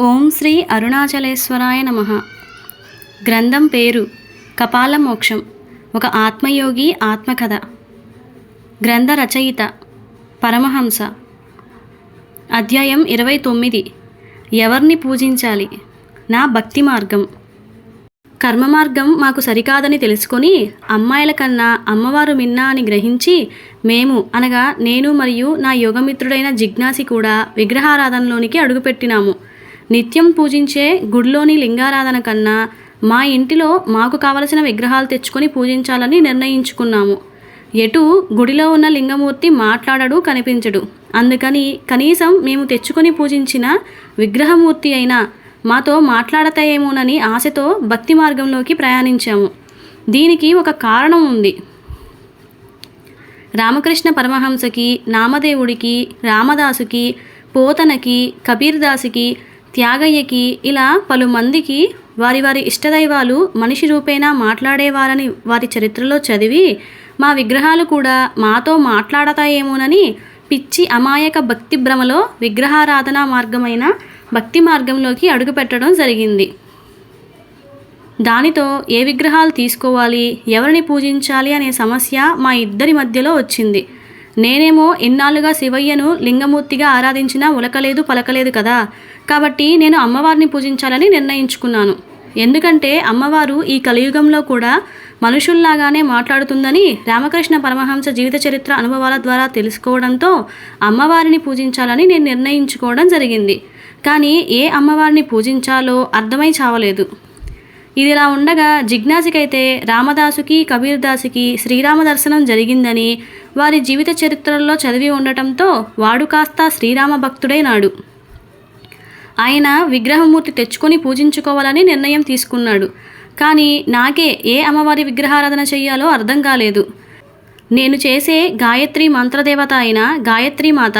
ఓం శ్రీ అరుణాచలేశ్వరాయ నమ. గ్రంథం పేరు కపాల మోక్షం ఒక ఆత్మయోగి ఆత్మకథ. గ్రంథ రచయిత పరమహంస. అధ్యాయం ఇరవై తొమ్మిది. ఎవరిని పూజించాలి? నా భక్తి మార్గం. కర్మ మార్గం మాకు సరికాదని తెలుసుకొని అమ్మాయిల కన్నా అమ్మవారు మిన్నా అని గ్రహించి మేము అనగా నేను మరియు నా యోగమిత్రుడైన జిజ్ఞాసి కూడా విగ్రహారాధనలోనికి అడుగుపెట్టినాము. నిత్యం పూజించే గుడిలోని లింగారాధన కన్నా మా ఇంటిలో మాకు కావలసిన విగ్రహాలు తెచ్చుకొని పూజించాలని నిర్ణయించుకున్నాము. ఎటు గుడిలో ఉన్న లింగమూర్తి మాట్లాడడు కనిపించడు. అందుకని కనీసం మేము తెచ్చుకొని పూజించిన విగ్రహమూర్తి అయినా మాతో మాట్లాడతాయేమోనని ఆశతో భక్తి మార్గంలోకి ప్రయాణించాము. దీనికి ఒక కారణం ఉంది. రామకృష్ణ పరమహంసకి నామదేవుడికి రామదాసుకి పోతనకి కబీర్దాసుకి త్యాగయ్యకి ఇలా పలుమందికి వారి వారి ఇష్టదైవాలు మనిషి రూపేణా మాట్లాడేవారని వారి చరిత్రలో చదివి మా విగ్రహాలు కూడా మాతో మాట్లాడతాయేమోనని పిచ్చి అమాయక భక్తి భ్రమలో విగ్రహారాధన మార్గమైన భక్తి మార్గంలోకి అడుగుపెట్టడం జరిగింది. దానితో ఏ విగ్రహాలు తీసుకోవాలి ఎవరిని పూజించాలి అనే సమస్య మా ఇద్దరి మధ్యలో వచ్చింది. నేనేమో ఇన్నాళ్ళుగా శివయ్యను లింగమూర్తిగా ఆరాధించినా ఉలకలేదు పలకలేదు కదా. కాబట్టి నేను అమ్మవారిని పూజించాలని నిర్ణయించుకున్నాను. ఎందుకంటే అమ్మవారు ఈ కలియుగంలో కూడా మనుషుల్లాగానే మాట్లాడుతుందని రామకృష్ణ పరమహంస జీవిత చరిత్ర అనుభవాల ద్వారా తెలుసుకోవడంతో అమ్మవారిని పూజించాలని నేను నిర్ణయించుకోవడం జరిగింది. కానీ ఏ అమ్మవారిని పూజించాలో అర్థమై చావలేదు. ఇదిలా ఉండగా జిజ్ఞాసికైతే రామదాసుకి కబీర్దాసుకి శ్రీరామ దర్శనం జరిగిందని వారి జీవిత చరిత్రల్లో చదివి ఉండటంతో వాడు కాస్త శ్రీరామ భక్తుడైనాడు ఆయన విగ్రహమూర్తి తెచ్చుకొని పూజించుకోవాలని నిర్ణయం తీసుకున్నాడు. కానీ నాకే ఏ అమ్మవారి విగ్రహారాధన చెయ్యాలో అర్థం కాలేదు. నేను చేసే గాయత్రి మంత్రదేవత అయిన గాయత్రి మాత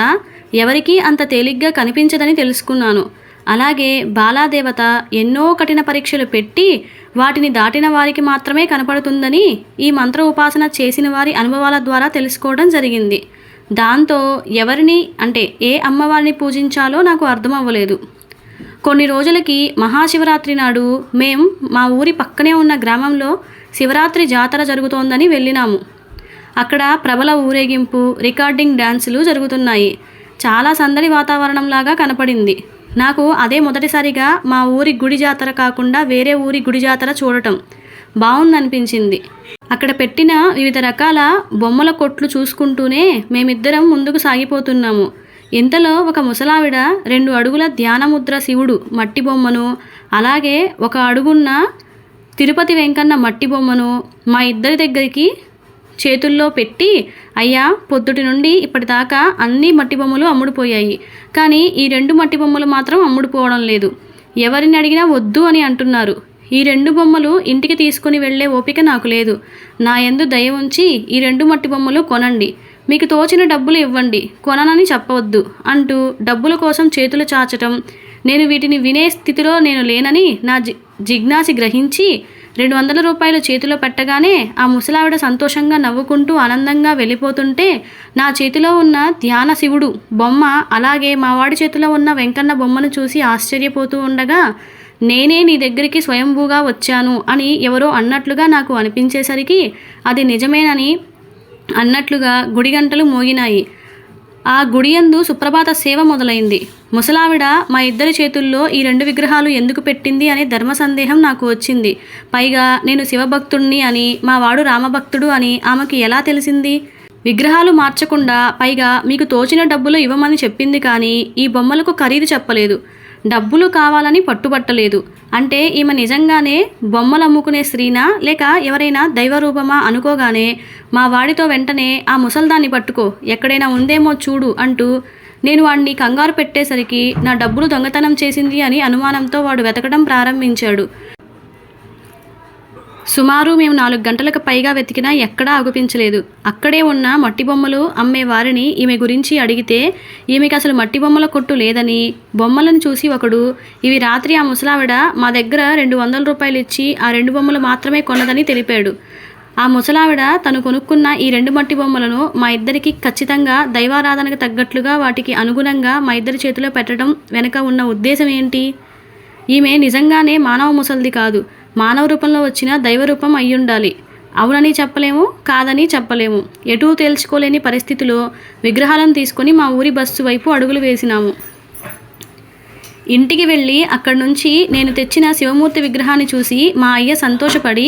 ఎవరికీ అంత తేలిగ్గా కనిపించదని తెలుసుకున్నాను. అలాగే బాలాదేవత ఎన్నో కఠిన పరీక్షలు పెట్టి వాటిని దాటిన వారికి మాత్రమే కనపడుతుందని ఈ మంత్ర ఉపాసన చేసిన వారి అనుభవాల ద్వారా తెలుసుకోవడం జరిగింది. దాంతో ఎవరిని అంటే ఏ అమ్మవారిని పూజించాలో నాకు అర్థం అవ్వలేదు కొన్ని రోజులకి మహాశివరాత్రి నాడు మేం మా ఊరి పక్కనే ఉన్న గ్రామంలో శివరాత్రి జాతర జరుగుతోందని వెళ్ళినాము. అక్కడ ప్రబల ఊరేగింపు రికార్డింగ్ డ్యాన్సులు జరుగుతున్నాయి. చాలా సందడి వాతావరణంలాగా కనపడింది. నాకు అదే మొదటిసారిగా మా ఊరి గుడి జాతర కాకుండా వేరే ఊరి గుడి జాతర చూడటం బాగుందనిపించింది అక్కడ పెట్టిన వివిధ రకాల బొమ్మల కొట్లు చూసుకుంటూనే మేమిద్దరం ముందుకు సాగిపోతున్నాము. ఇంతలో ఒక ముసలావిడ రెండు అడుగుల ధ్యానముద్ర శివుడు మట్టి బొమ్మను అలాగే ఒక అడుగున్న తిరుపతి వెంకన్న మట్టి బొమ్మను మా ఇద్దరి దగ్గరికి చేతుల్లో పెట్టి అయ్యా పొద్దుటి నుండి ఇప్పటిదాకా అన్ని మట్టి బొమ్మలు అమ్ముడుపోయాయి. కానీ ఈ రెండు మట్టి బొమ్మలు మాత్రం అమ్ముడుపోవడం లేదు. ఎవరిని అడిగినా వద్దు అని అంటున్నారు. ఈ రెండు బొమ్మలు ఇంటికి తీసుకుని వెళ్ళే ఓపిక నాకు లేదు. నా ఎందు దయ ఉంచి ఈ రెండు మట్టి బొమ్మలు కొనండి. మీకు తోచిన డబ్బులు ఇవ్వండి. కొననని చెప్పవద్దు అంటూ డబ్బుల కోసం చేతులు చాచటం నేను వీటిని వినే స్థితిలో నేను లేనని నా జి జిజ్ఞాసి గ్రహించి రెండు వందల రూపాయలు చేతిలో పెట్టగానే ఆ ముసలావిడ సంతోషంగా నవ్వుకుంటూ ఆనందంగా వెళ్ళిపోతుంటే నా చేతిలో ఉన్న ధ్యాన శివుడు బొమ్మ అలాగే మా వాడి చేతిలో ఉన్న వెంకన్న బొమ్మను చూసి ఆశ్చర్యపోతూ ఉండగా నేనే నీ దగ్గరికి స్వయంభూగా వచ్చాను అని ఎవరో అన్నట్లుగా నాకు అనిపించేసరికి అది నిజమేనని అన్నట్లుగా గుడి గంటలు మోగినాయి. ఆ గుడియందు సుప్రభాత సేవ మొదలైంది. ముసలావిడ మా ఇద్దరి చేతుల్లో ఈ రెండు విగ్రహాలు ఎందుకు పెట్టింది అనే ధర్మ సందేహం నాకు వచ్చింది. పైగా నేను శివభక్తుణ్ణి అని మా వాడు రామభక్తుడు అని ఆమెకి ఎలా తెలిసింది? విగ్రహాలు మార్చకుండా పైగా మీకు తోచిన డబ్బులు ఇవ్వమని చెప్పింది కానీ ఈ బొమ్మలకు ఖరీదు చెప్పలేదు. డబ్బులు కావాలని పట్టుబట్టలేదు. అంటే ఈమె నిజంగానే బొమ్మలు అమ్ముకునే స్త్రీనా? లేక ఎవరైనా దైవరూపమా అనుకోగానే మా వాడితో వెంటనే ఆ ముసల్దాన్ని పట్టుకో ఎక్కడైనా ఉందేమో చూడు అంటూ నేను వాడిని కంగారు పెట్టేసరికి నా డబ్బులు దొంగతనం చేసింది అని అనుమానంతో వాడు వెతకడం ప్రారంభించాడు. సుమారు మేము నాలుగు గంటలకు పైగా వెతికినా ఎక్కడా అగుపించలేదు అక్కడే ఉన్న మట్టి బొమ్మలు అమ్మే వారిని ఈమె గురించి అడిగితే ఈమెకి అసలు మట్టి బొమ్మల కొట్టు లేదని. బొమ్మలను చూసి ఒకడు ఇవి రాత్రి ఆ ముసలావిడ మా దగ్గర రెండు వందల రూపాయలు ఇచ్చి ఆ రెండు బొమ్మలు మాత్రమే కొన్నదని తెలిపాడు. ఆ ముసలావిడ తను కొనుక్కున్న ఈ రెండు మట్టి బొమ్మలను మా ఇద్దరికి ఖచ్చితంగా దైవారాధనకు తగ్గట్లుగా వాటికి అనుగుణంగా మా ఇద్దరి చేతిలో పెట్టడం వెనక ఉన్న ఉద్దేశం ఏంటి? ఈమె నిజంగానే మానవ ముసలిది కాదు. మానవ రూపంలో వచ్చిన దైవ రూపం అయ్యుండాలి. అవునని చెప్పలేము కాదని చెప్పలేము. ఎటూ తేల్చుకోలేని పరిస్థితిలో విగ్రహాలను తీసుకొని మా ఊరి బస్సు వైపు అడుగులు వేసినాము. ఇంటికి వెళ్ళి అక్కడి నుంచి నేను తెచ్చిన శివమూర్తి విగ్రహాన్ని చూసి మా అయ్య సంతోషపడి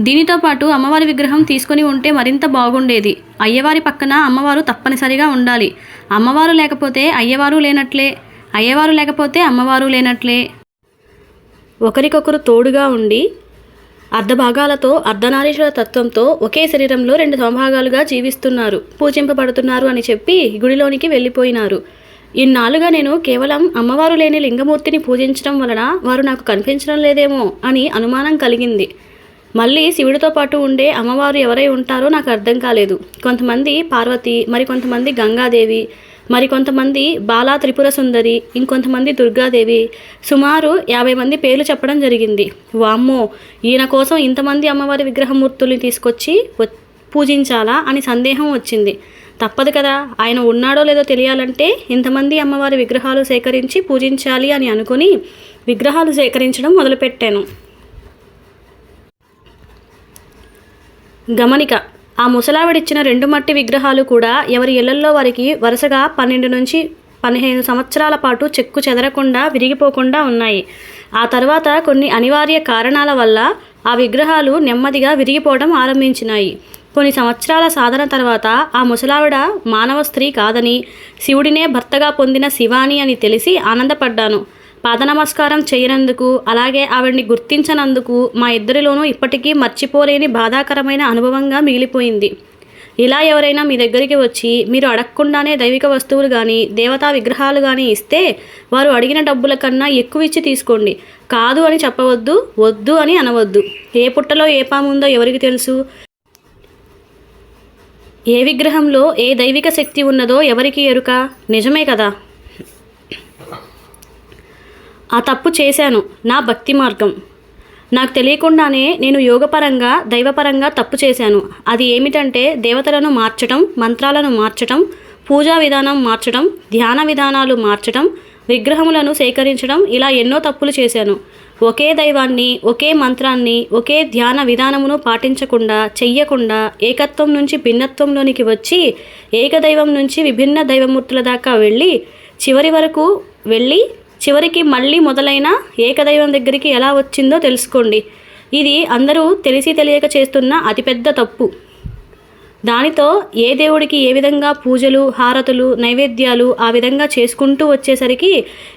దీనితో పాటు అమ్మవారి విగ్రహం తీసుకొని ఉంటే మరింత బాగుండేది. అయ్యవారి పక్కన అమ్మవారు తప్పనిసరిగా ఉండాలి. అమ్మవారు లేకపోతే అయ్యవారు లేనట్లే. అయ్యవారు లేకపోతే అమ్మవారు లేనట్లే. ఒకరికొకరు తోడుగా ఉండి అర్ధభాగాలతో అర్ధనారీశ్వర తత్వంతో ఒకే శరీరంలో రెండు సమభాగాలుగా జీవిస్తున్నారు. పూజింపబడుతున్నారు అని చెప్పి గుడిలోనికి వెళ్ళిపోయినారు. ఇన్నాళ్ళుగా నేను కేవలం అమ్మవారు లేని లింగమూర్తిని పూజించడం వలన వారు నాకు కనిపించడం లేదేమో అని అనుమానం కలిగింది. మళ్ళీ శివుడితో పాటు ఉండే అమ్మవారు ఎవరై ఉంటారో నాకు అర్థం కాలేదు. కొంతమంది పార్వతి మరి కొంతమంది గంగాదేవి మరి కొంతమంది బాలా త్రిపుర సుందరి ఇంకొంతమంది దుర్గాదేవి. సుమారు యాభై మంది పేర్లు చెప్పడం జరిగింది. వామ్మో ఈయన కోసం ఇంతమంది అమ్మవారి విగ్రహమూర్తుల్ని తీసుకొచ్చి పూజించాలా అని సందేహం వచ్చింది. తప్పదు కదా ఆయన ఉన్నాడో లేదో తెలియాలంటే ఇంతమంది అమ్మవారి విగ్రహాలు సేకరించి పూజించాలి అని అనుకుని విగ్రహాలు సేకరించడం మొదలుపెట్టాను. గమనిక ఆ ముసలావిడిచ్చిన రెండు మట్టి విగ్రహాలు కూడా ఎవరి ఇళ్ళల్లో వారికి వరుసగా పన్నెండు నుంచి పదిహేను సంవత్సరాల పాటు చెక్కు చెదరకుండా విరిగిపోకుండా ఉన్నాయి. ఆ తర్వాత కొన్ని అనివార్య కారణాల వల్ల ఆ విగ్రహాలు నెమ్మదిగా విరిగిపోవడం ఆరంభించినాయి. కొన్ని సంవత్సరాల సాధన తర్వాత ఆ ముసలావిడ మానవ స్త్రీ కాదని శివుడినే భర్తగా పొందిన శివాని అని తెలిసి ఆనందపడ్డాను. పాద నమస్కారం చేయనందుకు అలాగే ఆవిడ్ని గుర్తించనందుకు మా ఇద్దరిలోనూ ఇప్పటికీ మర్చిపోలేని బాధాకరమైన అనుభవంగా మిగిలిపోయింది. ఇలా ఎవరైనా మీ దగ్గరికి వచ్చి మీరు అడగకుండానే దైవిక వస్తువులు కానీ దేవతా విగ్రహాలు కానీ ఇస్తే వారు అడిగిన డబ్బుల కన్నా ఎక్కువ ఇచ్చి తీసుకోండి. కాదు అని చెప్పవద్దు వద్దు అని అనవద్దు. ఏ పుట్టలో ఏ పాముందో ఎవరికి తెలుసు? ఏ విగ్రహంలో ఏ దైవిక శక్తి ఉన్నదో ఎవరికి ఎరుక? నిజమే కదా? ఆ తప్పు చేశాను. నా భక్తి మార్గం. నాకు తెలియకుండానే నేను యోగపరంగా దైవపరంగా తప్పు చేశాను. అది ఏమిటంటే దేవతలను మార్చటం మంత్రాలను మార్చటం పూజా విధానం మార్చటం ధ్యాన విధానాలు మార్చటం విగ్రహములను సేకరించడం ఇలా ఎన్నో తప్పులు చేశాను. ఒకే దైవాన్ని ఒకే మంత్రాన్ని ఒకే ధ్యాన విధానమును పాటించకుండా చెయ్యకుండా ఏకత్వం నుంచి భిన్నత్వంలోనికి వచ్చి ఏకదైవం నుంచి విభిన్న దైవమూర్తుల దాకా వెళ్ళి చివరి వరకు వెళ్ళి చివరికి మళ్ళీ మొదలైన ఏకదైవం దగ్గరికి ఎలా వచ్చిందో తెలుసుకోండి. ఇది అందరూ తెలిసి తెలియక చేస్తున్న అతిపెద్ద తప్పు. దానితో ఏ దేవుడికి ఏ విధంగా పూజలు హారతులు నైవేద్యాలు ఆ విధంగా చేసుకుంటూ వచ్చేసరికి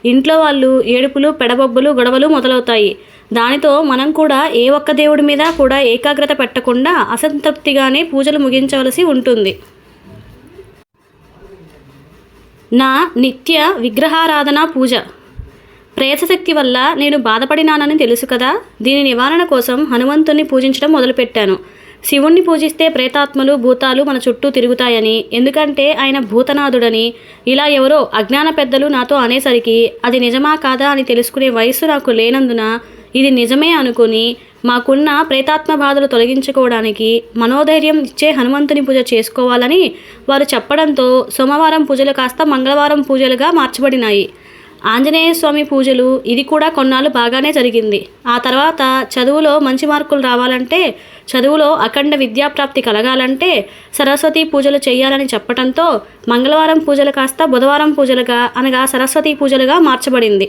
ఇంట్లో వాళ్ళు ఏడుపులు పెడబొబ్బులు గొడవలు మొదలవుతాయి. దానితో మనం కూడా ఏ ఒక్క దేవుడి మీద కూడా ఏకాగ్రత పెట్టకుండా అసంతృప్తిగానే పూజలు ముగించవలసి ఉంటుంది. నా నిత్య విగ్రహారాధన పూజ. ప్రేతశక్తి వల్ల నేను బాధపడినానని తెలుసు కదా? దీని నివారణ కోసం హనుమంతుణ్ణి పూజించడం మొదలుపెట్టాను. శివుణ్ణి పూజిస్తే ప్రేతాత్మలు భూతాలు మన చుట్టూ తిరుగుతాయని. ఎందుకంటే ఆయన భూతనాథుడని. ఇలా ఎవరో అజ్ఞాన పెద్దలు నాతో అనేసరికి అది నిజమా కాదా అని తెలుసుకునే వయస్సు నాకు లేనందున ఇది నిజమే అనుకుని మాకున్న ప్రేతాత్మ బాధలు తొలగించుకోవడానికి మనోధైర్యం ఇచ్చే హనుమంతుని పూజ చేసుకోవాలని వారు చెప్పడంతో సోమవారం పూజలు కాస్త మంగళవారం పూజలుగా మార్చబడినాయి. ఆంజనేయ స్వామి పూజలు ఇది కూడా కొన్నాళ్ళు బాగానే జరిగింది. ఆ తర్వాత చదువులో మంచి మార్కులు రావాలంటే చదువులో అఖండ విద్యాప్రాప్తి కలగాలంటే సరస్వతి పూజలు చేయాలని చెప్పడంతో మంగళవారం పూజలు కాస్త బుధవారం పూజలుగా అనగా సరస్వతి పూజలుగా మార్చబడింది.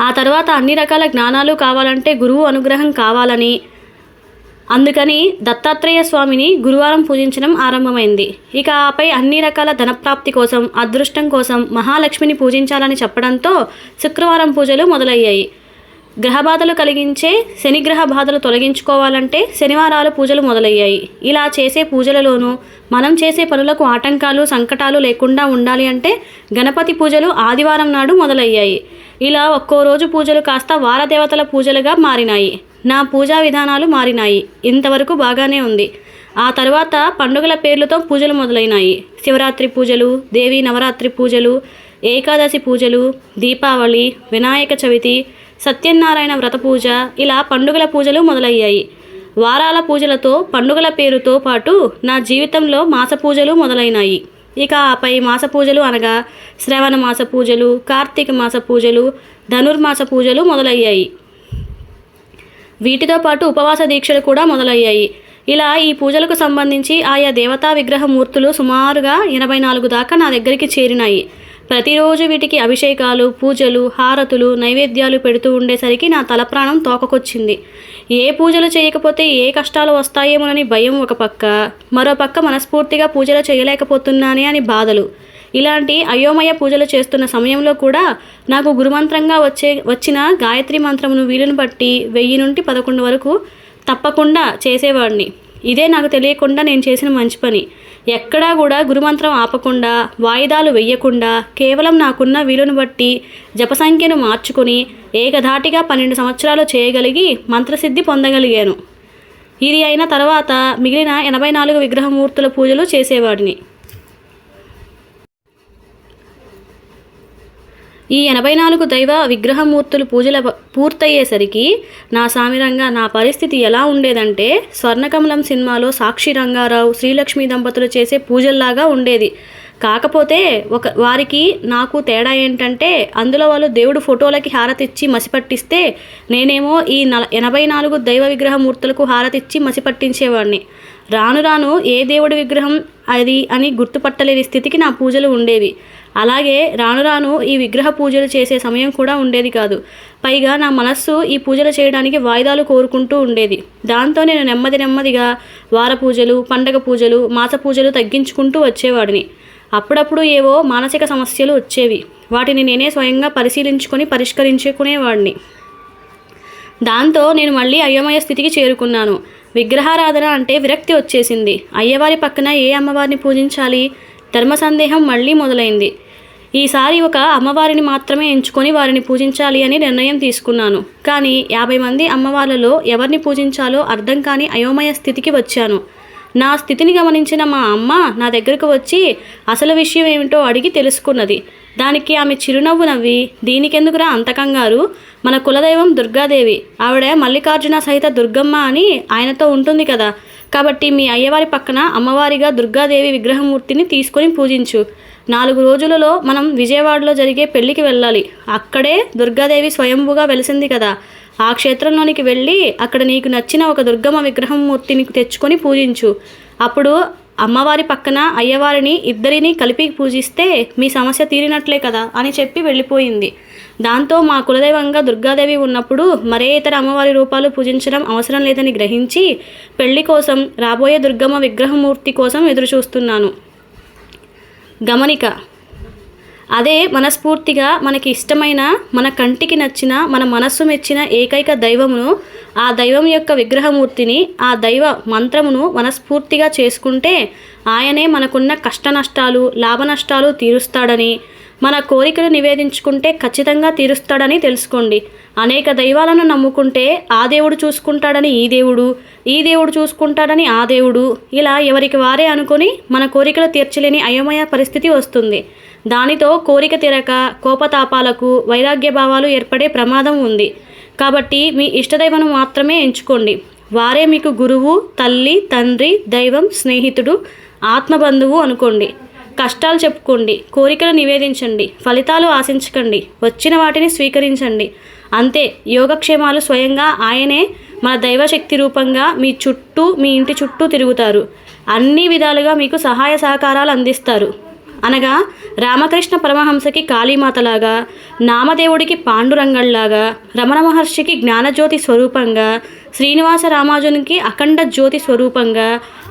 ఆ తర్వాత అన్ని రకాల జ్ఞానాలు కావాలంటే గురువు అనుగ్రహం కావాలని అందుకని దత్తాత్రేయ స్వామిని గురువారం పూజించడం ఆరంభమైంది. ఇక ఆపై అన్ని రకాల ధనప్రాప్తి కోసం అదృష్టం కోసం మహాలక్ష్మిని పూజించాలని చెప్పడంతో శుక్రవారం పూజలు మొదలయ్యాయి. గ్రహబాధలు కలిగించే శనిగ్రహ బాధలు తొలగించుకోవాలంటే శనివారాలు పూజలు మొదలయ్యాయి. ఇలా చేసే పూజలలోనూ మనం చేసే పనులకు ఆటంకాలు సంకటాలు లేకుండా ఉండాలి అంటే గణపతి పూజలు ఆదివారం నాడు మొదలయ్యాయి. ఇలా ఒక్కో రోజు పూజలు కాస్త వారదేవతల పూజలుగా మారినాయి. నా పూజా విధానాలు మారినాయి. ఇంతవరకు బాగానే ఉంది. ఆ తర్వాత పండుగల పేర్లతో పూజలు మొదలైనాయి. శివరాత్రి పూజలు దేవి నవరాత్రి పూజలు ఏకాదశి పూజలు దీపావళి వినాయక చవితి సత్యనారాయణ వ్రత పూజ ఇలా పండుగల పూజలు మొదలయ్యాయి. వారాల పూజలతో పండుగల పేరుతో పాటు నా జీవితంలో మాస పూజలు మొదలైనాయి. ఇక ఆపై మాస పూజలు అనగా శ్రవణ మాస పూజలు కార్తీక మాస పూజలు ధనుర్మాస పూజలు మొదలయ్యాయి. వీటితో పాటు ఉపవాస దీక్షలు కూడా మొదలయ్యాయి. ఇలా ఈ పూజలకు సంబంధించి ఆయా దేవతా విగ్రహ మూర్తులు సుమారుగా ఎనభై నాలుగు దాకా నా దగ్గరికి చేరినాయి. ప్రతిరోజు వీటికి అభిషేకాలు పూజలు హారతులు నైవేద్యాలు పెడుతూ ఉండేసరికి నా తల ప్రాణం తోకకొచ్చింది. ఏ పూజలు చేయకపోతే ఏ కష్టాలు వస్తాయేమోనని భయం ఒక పక్క. మరో పక్క మనస్ఫూర్తిగా పూజలు చేయలేకపోతున్నానే అని బాధలు. ఇలాంటి అయోమయ పూజలు చేస్తున్న సమయంలో కూడా నాకు గురుమంత్రంగా వచ్చే వచ్చిన గాయత్రి మంత్రమును వీలును బట్టి వెయ్యి నుండి పదకొండు వరకు తప్పకుండా చేసేవాడిని. ఇదే నాకు తెలియకుండా నేను చేసిన మంచి పని. ఎక్కడా కూడా గురుమంత్రం ఆపకుండా వాయిదాలు వెయ్యకుండా కేవలం నాకున్న వీలును బట్టి జపసంఖ్యను మార్చుకుని ఏకధాటిగా పన్నెండు సంవత్సరాలు చేయగలిగి మంత్రసిద్ధి పొందగలిగాను. ఇది అయిన తర్వాత మిగిలిన ఎనభై నాలుగు విగ్రహమూర్తుల పూజలు చేసేవాడిని. ఈ ఎనభై నాలుగు దైవ విగ్రహమూర్తులు పూజల పూర్తయ్యేసరికి నా సామిరంగా నా పరిస్థితి ఎలా ఉండేదంటే స్వర్ణకమలం సినిమాలో సాక్షి రంగారావు శ్రీలక్ష్మి దంపతులు చేసే పూజల్లాగా ఉండేది. కాకపోతే ఒక వారికి నాకు తేడా ఏంటంటే అందులో వాళ్ళు దేవుడు ఫోటోలకి హారతిచ్చి మసిపట్టిస్తే నేనేమో ఈ నల ఎనభై నాలుగు దైవ విగ్రహమూర్తులకు హారతిచ్చి మసిపట్టించేవాడిని రాను రాను ఏ దేవుడి విగ్రహం అది అని గుర్తుపట్టలేని స్థితికి నా పూజలు ఉండేవి. అలాగే రాను రాను ఈ విగ్రహ పూజలు చేసే సమయం కూడా ఉండేది కాదు. పైగా నా మనస్సు ఈ పూజలు చేయడానికి వాయిదాలు కోరుకుంటూ ఉండేది. దాంతో నేను నెమ్మది నెమ్మదిగా వార పూజలు పండగ పూజలు మాస పూజలు తగ్గించుకుంటూ వచ్చేవాడిని. అప్పుడప్పుడు ఏవో మానసిక సమస్యలు వచ్చేవి. వాటిని నేనే స్వయంగా పరిశీలించుకొని పరిష్కరించుకునేవాడిని. దాంతో నేను మళ్ళీ అయోమయ స్థితికి చేరుకున్నాను. విగ్రహారాధన అంటే విరక్తి వచ్చేసింది. అయ్యవారి పక్కన ఏ అమ్మవారిని పూజించాలి? ధర్మ సందేహం మళ్ళీ మొదలైంది. ఈసారి ఒక అమ్మవారిని మాత్రమే ఎంచుకొని వారిని పూజించాలి అని నిర్ణయం తీసుకున్నాను. కానీ యాభై మంది అమ్మవార్లలో ఎవరిని పూజించాలో అర్థం కాని అయోమయ స్థితికి వచ్చాను. నా స్థితిని గమనించిన మా అమ్మ నా దగ్గరకు వచ్చి అసలు విషయం ఏమిటో అడిగి తెలుసుకున్నది. దానికి ఆమె చిరునవ్వు నవ్వి దీనికెందుకురా అంత కంగారు? మన కులదైవం దుర్గాదేవి. ఆవిడ మల్లికార్జున సహిత దుర్గమ్మ అని ఆయనతో ఉంటుంది కదా. కాబట్టి మీ అయ్యవారి పక్కన అమ్మవారిగా దుర్గాదేవి విగ్రహమూర్తిని తీసుకొని పూజించు. నాలుగు రోజులలో మనం విజయవాడలో జరిగే పెళ్ళికి వెళ్ళాలి. అక్కడే దుర్గాదేవి స్వయంభుగా వెలిసింది కదా. ఆ క్షేత్రంలోనికి వెళ్ళి అక్కడ నీకు నచ్చిన ఒక దుర్గమ్మ విగ్రహం మూర్తిని తెచ్చుకొని పూజించు. అప్పుడు అమ్మవారి పక్కన అయ్యవారిని ఇద్దరిని కలిపి పూజిస్తే మీ సమస్య తీరినట్లే కదా అని చెప్పి వెళ్ళిపోయింది. దాంతో మా కులదైవంగా దుర్గాదేవి ఉన్నప్పుడు మరే ఇతర అమ్మవారి రూపాలు పూజించడం అవసరం లేదని గ్రహించి పెళ్ళి కోసం రాబోయే దుర్గమ్మ విగ్రహమూర్తి కోసం ఎదురుచూస్తున్నాను. గమనిక. అదే మనస్ఫూర్తిగా మనకి ఇష్టమైన మన కంటికి నచ్చిన మన మనస్సు మెచ్చిన ఏకైక దైవమును ఆ దైవం యొక్క విగ్రహమూర్తిని ఆ దైవ మంత్రమును మనస్ఫూర్తిగా చేసుకుంటే ఆయనే మనకున్న కష్ట నష్టాలు లాభ నష్టాలు తీరుస్తాడని మన కోరికలు నివేదించుకుంటే ఖచ్చితంగా తీరుస్తాడని తెలుసుకోండి. అనేక దైవాలను నమ్ముకుంటే ఆ దేవుడు చూసుకుంటాడని ఈ దేవుడు ఈ దేవుడు చూసుకుంటాడని ఆ దేవుడు ఇలా ఎవరికి వారే అనుకొని మన కోరికలు తీర్చలేని అయోమయ పరిస్థితి వస్తుంది. దానితో కోరిక తీరక కోపతాపాలకు వైరాగ్య భావాలు ఏర్పడే ప్రమాదం ఉంది. కాబట్టి మీ ఇష్టదైవం మాత్రమే ఎంచుకోండి. వారే మీకు గురువు తల్లి తండ్రి దైవం స్నేహితుడు ఆత్మబంధువు అనుకోండి. కష్టాలు చెప్పుకోండి కోరికలు నివేదించండి ఫలితాలు ఆశించకండి వచ్చిన వాటిని స్వీకరించండి. అంతే యోగక్షేమాలు స్వయంగా ఆయనే మన దైవశక్తి రూపంగా మీ చుట్టూ మీ ఇంటి చుట్టూ తిరుగుతారు. అన్ని విధాలుగా మీకు సహాయ సహకారాలు అందిస్తారు. అనగా రామకృష్ణ పరమహంసకి కాళీమాతలాగా నామదేవుడికి పాండురంగల్లాగా రమణ మహర్షికి జ్ఞానజ్యోతి స్వరూపంగా శ్రీనివాస రామానుజునికి అఖండ జ్యోతి స్వరూపంగా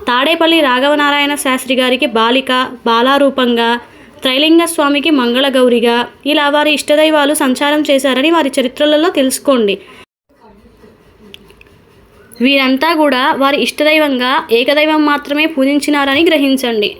తాడేపల్లి రాఘవనారాయణ శాస్త్రి గారికి బాలిక బాలారూపంగా త్రైలింగ స్వామికి మంగళగౌరిగా ఇలా వారి ఇష్టదైవాలు సంచారం చేశారని వారి చరిత్రలలో తెలుసుకోండి. వీరంతా కూడా వారి ఇష్టదైవంగా ఏకదైవం మాత్రమే పూజించినారని గ్రహించండి.